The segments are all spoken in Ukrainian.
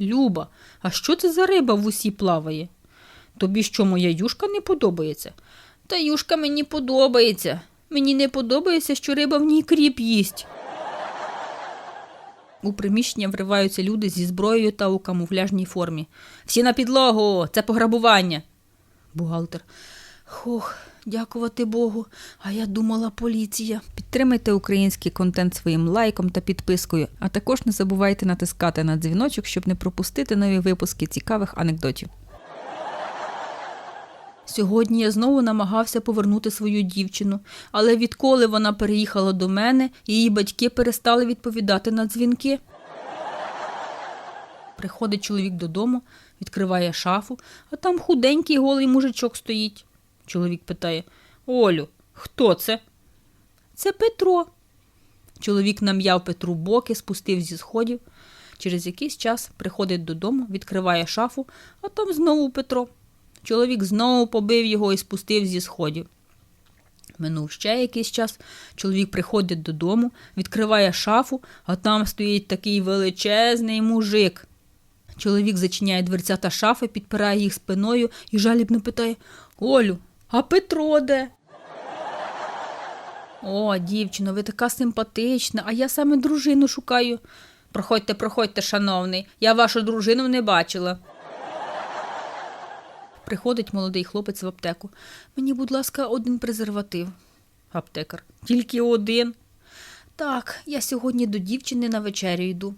Люба, а що це за риба в усі плаває? Тобі що, моя юшка не подобається? Та юшка мені подобається. Мені не подобається, що риба в ній кріп їсть. У приміщення вриваються люди зі зброєю та у камуфляжній формі. Всі на підлогу, це пограбування. Бухгалтер. Хух, дякувати Богу. А я думала поліція. Підтримайте український контент своїм лайком та підпискою, а також не забувайте натискати на дзвіночок, щоб не пропустити нові випуски цікавих анекдотів. Сьогодні я знову намагався повернути свою дівчину, але відколи вона переїхала до мене, її батьки перестали відповідати на дзвінки. Приходить чоловік додому, відкриває шафу, а там худенький голий мужичок стоїть. Чоловік питає: Олю, хто це? Це Петро. Чоловік нам'яв Петру боки, спустив зі сходів. Через якийсь час приходить додому, відкриває шафу, а там знову Петро. Чоловік знову побив його і спустив зі сходів. Минув ще якийсь час. Чоловік приходить додому, відкриває шафу, а там стоїть такий величезний мужик. Чоловік зачиняє дверцята шафи, підпирає їх спиною і жалібно питає: Олю, а Петро де? О, дівчино, ви така симпатична, а я саме дружину шукаю. Проходьте, проходьте, шановний, я вашу дружину не бачила. Приходить молодий хлопець в аптеку. Мені, будь ласка, один презерватив. Аптекар. Тільки один. Так, я сьогодні до дівчини на вечерю йду,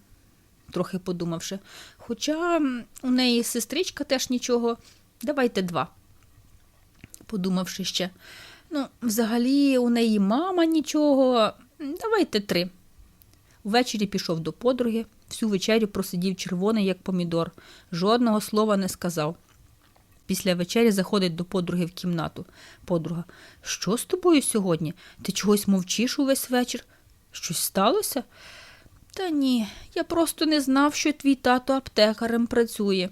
трохи подумавши. Хоча у неї сестричка теж нічого. Давайте два. Подумавши ще. Ну, взагалі, у неї мама нічого. Давайте три. Ввечері пішов до подруги, всю вечерю просидів червоний, як помідор, жодного слова не сказав. Після вечері заходить до подруги в кімнату. Подруга, що з тобою сьогодні? Ти чогось мовчиш увесь вечір? Щось сталося? Та ні, я просто не знав, що твій тато аптекарем працює.